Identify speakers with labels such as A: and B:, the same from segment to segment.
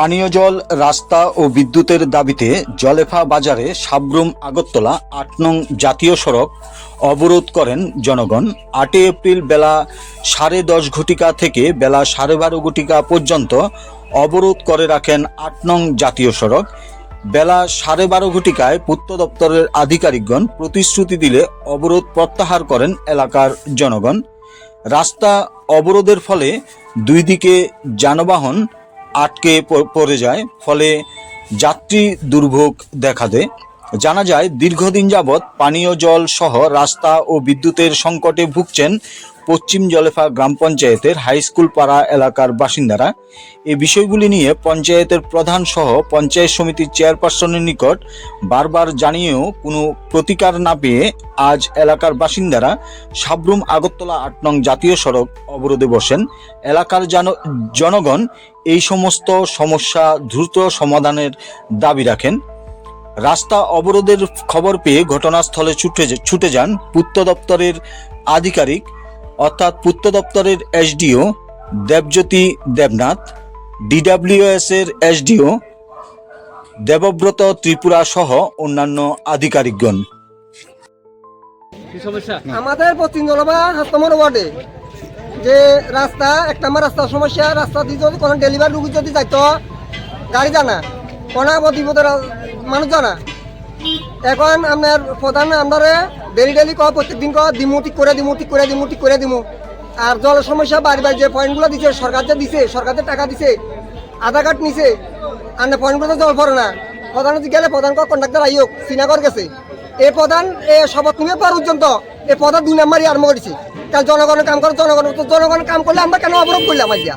A: পানীয় জল, রাস্তা ও বিদ্যুতের দাবিতে জলেফা বাজারে সাবরুম আগরতলা আট নং জাতীয় সড়ক অবরোধ করেন জনগণ। আটই এপ্রিল বেলা সাড়ে দশ ঘটিকা থেকে বেলা সাড়ে বারো ঘটিকা পর্যন্ত অবরোধ করে রাখেন আট নং জাতীয় সড়ক। বেলা সাড়ে বারো ঘটিকায় পূর্ত দপ্তরের আধিকারিকগণ প্রতিশ্রুতি দিলে অবরোধ প্রত্যাহার করেন এলাকার জনগণ। রাস্তা অবরোধের ফলে দুই দিকে যানবাহন আটকে পড়ে যায়। ফলে যাত্রী দুর্ভোগ দেখা দেয়। জানা যায়, দীর্ঘদিন যাবৎ পানীয় জল সহ রাস্তা ও বিদ্যুতের সংকটে ভুগছেন পশ্চিম জলেফা গ্রাম পঞ্চায়েতের হাই স্কুল পাড়া এলাকার বাসিন্দারা। এই বিষয়গুলি নিয়ে পঞ্চায়েতের প্রধান সহ পঞ্চায়েত সমিতির চেয়ারপারসনের নিকট বারবার জানিয়েও কোনো প্রতিকার না পেয়ে আজ এলাকার বাসিন্দারা সাবরুম আগরতলা আট নং জাতীয় সড়ক অবরোধে বসেন। এলাকার জন- জনগণ এই সমস্ত সমস্যা দ্রুত সমাধানের দাবি রাখেন। রাস্তা অবরোধের খবর পেয়ে ঘটনাস্থলে ছুটে ছুটে যান পূর্ত দপ্তরের আধিকারিক অর্থাৎ পূর্ত দপ্তরের এসডিও দেবজ্যোতি দেবনাথ ডিডাব্লিউএস এর এসডিও দেবব্রত ত্রিপুরা সহ অন্যান্য আধিকারিকগণ।
B: আমাদের পশ্চিম জলবা হাস্তমর ওয়ার্ডে যে রাস্তা এক নম্বর রাস্তার সমস্যা রাস্তা দিয়ে যদি কোনো ডেলিভারি রুগী যদি যাইতো গাড়ি জানা কোনো বিপদের মানুষ জানা এখন আপনার প্রধান আপনারে ডেলি ডেলি কয় প্রত্যেক দিন কয় দিমু ঠিক করে দিমু ঠিক করে দিমু ঠিক করে দিমু। আর জল সমস্যা, বাড়ি বাড়ি যে পয়েন্টগুলো দিছে, সরকার যে দিছে, সরকার যে টাকা দিছে আধার কার্ড নিছে, আর পয়েন্টগুলো জল পড়ে না। প্রধান গেলে প্রধান কন্ট্রাক্টর আইওক শ্রীনগর গেছে। এই প্রধান, এ শপথ নিয়ে পার পর্যন্ত এই প্রধান দুই নাম্বারই আরম্ভ করেছে। কারণ জনগণের কাম করে জনগণ তো জনগণের কাম করলে আমরা কেন অবরোধ করলাম আজকে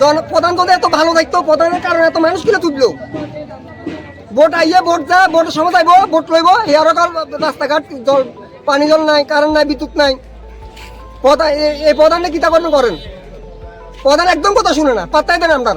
B: জন প্রধান যদি এত ভালো দায়িত্ব, প্রধানের কারণে এত মানুষ কিনে তুললো? ভোট আইয়ে বোট যা ভোটের সময় যাইব ভোট লইব। ইয়ার রাস্তাঘাট, জল, পানি জল নাই কারেন্ট নাই, বিদ্যুৎ নাই। প্রধান এই প্রধানে কিতা করবেন করেন। প্রধান একদম কথা শুনে না, পাত্তাই দেন আমরা